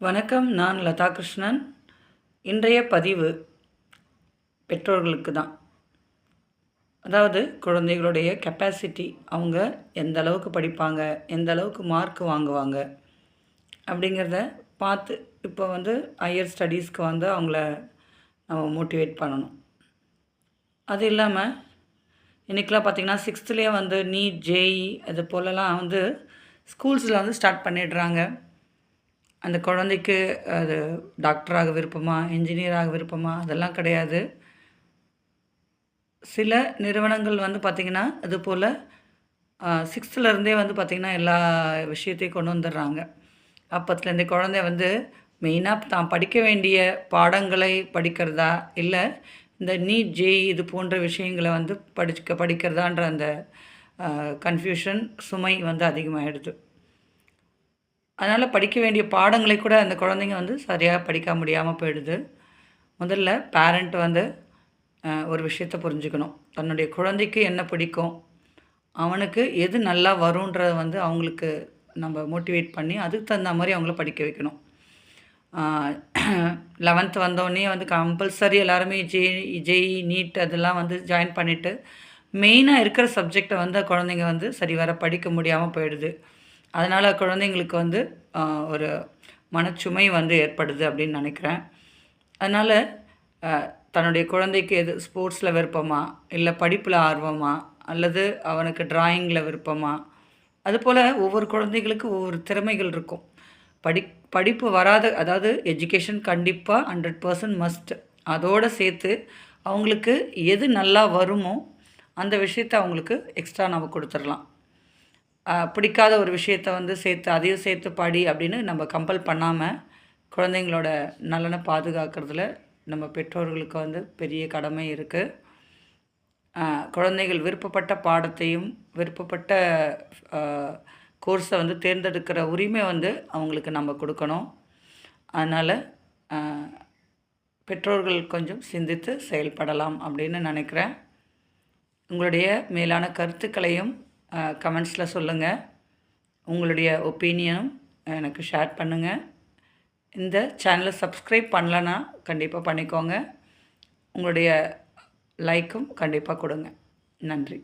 வணக்கம் நான் லதா கிருஷ்ணன் இன்றைய பதிவு பெற்றோர்களுக்கு தான் அதாவது குழந்தைகளுடைய கெப்பாசிட்டி அவங்க எந்த அளவுக்கு படிப்பாங்க எந்த அளவுக்கு மார்க் வாங்குவாங்க அப்படிங்கிறத பார்த்து இப்போ வந்து ஹையர் ஸ்டடீஸ்க்கு வந்து அவங்கள நம்ம மோட்டிவேட் பண்ணணும். அது இல்லாமல் இன்றைக்கெலாம் பார்த்திங்கன்னா சிக்ஸ்த்துலேயே வந்து நீட் ஜேஇ அது போலலாம் வந்து ஸ்கூல்ஸில் வந்து ஸ்டார்ட் பண்ணிடுறாங்க. அந்த குழந்தைக்கு அது டாக்டராக விருப்பமா இன்ஜினியராக விருப்பமா அதெல்லாம் கிடையாது. சில நிறுவனங்கள் வந்து பார்த்திங்கன்னா அது போல் சிக்ஸ்த்துலேருந்தே வந்து பார்த்திங்கன்னா எல்லா விஷயத்தையும் கொண்டு வந்துடுறாங்க. அப்பத்துலேருந்தே குழந்தை வந்து மெயினாக தான் படிக்க வேண்டிய பாடங்களை படிக்கிறதா இல்லை இந்த நீட் ஜேஇ இது போன்ற விஷயங்களை வந்து படிக்க படிக்கிறதான்ற அந்த கன்ஃபியூஷன் சுமை வந்து அதிகமாகிடுது அதனால் படிக்க வேண்டிய பாடங்களை கூட அந்த குழந்தைங்க வந்து சரியாக படிக்க முடியாமல் போயிடுது. முதல்ல பேரண்ட் வந்து ஒரு விஷயத்தை புரிஞ்சுக்கணும். தன்னுடைய குழந்தைக்கு என்ன பிடிக்கும் அவனுக்கு எது நல்லா வரும்ன்றத வந்து அவங்களுக்கு நம்ம மோட்டிவேட் பண்ணி அதுக்கு தகுந்த மாதிரி அவங்கள படிக்க வைக்கணும். லெவன்த்து வந்தோடனே வந்து கம்பல்சரி எல்லாருமே ஜே ஜேஇ நீட் அதெல்லாம் வந்து ஜாயின் பண்ணிவிட்டு மெயினாக இருக்கிற சப்ஜெக்டை வந்து குழந்தைங்க வந்து சரி வர படிக்க முடியாமல் போயிடுது. அதனால் குழந்தைங்களுக்கு வந்து ஒரு மனச்சுமை வந்து ஏற்படுது அப்படின்னு நினைக்கிறேன். அதனால் தன்னுடைய குழந்தைக்கு எது ஸ்போர்ட்ஸில் விருப்பமா இல்லை படிப்பில் ஆர்வமா அல்லது அவனுக்கு டிராயிங்கில் விருப்பமா அதுபோல் ஒவ்வொரு குழந்தைகளுக்கு ஒவ்வொரு திறமைகள் இருக்கும். படி படிப்பு வராத அதாவது எஜுகேஷன் கண்டிப்பாக ஹண்ட்ரட் பர்சன்ட் மஸ்ட் அதோடு சேர்த்து அவங்களுக்கு எது நல்லா வருமோ அந்த விஷயத்தை அவங்களுக்கு எக்ஸ்ட்ரா நம்ம கொடுத்துடலாம். பிடிக்காத ஒரு விஷயத்த வந்து சேர்த்து அதையும் சேர்த்து படி அப்படின்னு நம்ம கம்பல் பண்ணாமல் குழந்தைங்களோட நலனை பாதுகாக்கிறதுல நம்ம பெற்றோர்களுக்கு வந்து பெரிய கடமை இருக்குது குழந்தைகள் விருப்பப்பட்ட பாடத்தையும் விருப்பப்பட்ட கோர்ஸை வந்து தேர்ந்தெடுக்கிற உரிமை வந்து அவங்களுக்கு நம்ம கொடுக்கணும். அதனால் பெற்றோர்கள் கொஞ்சம் சிந்தித்து செயல்படலாம் அப்படின்னு நினைக்கிறேன். உங்களுடைய மேலான கருத்துக்களையும் கமெண்ட்ஸில் சொல்லுங்கள் உங்களுடைய ஒப்பீனியனும் எனக்கு ஷேர் பண்ணுங்கள் இந்த சேனலை சப்ஸ்கிரைப் பண்ணலன்னா கண்டிப்பாக பண்ணிக்கோங்க. உங்களுடைய லைக்கும் கண்டிப்பாக கொடுங்க. நன்றி.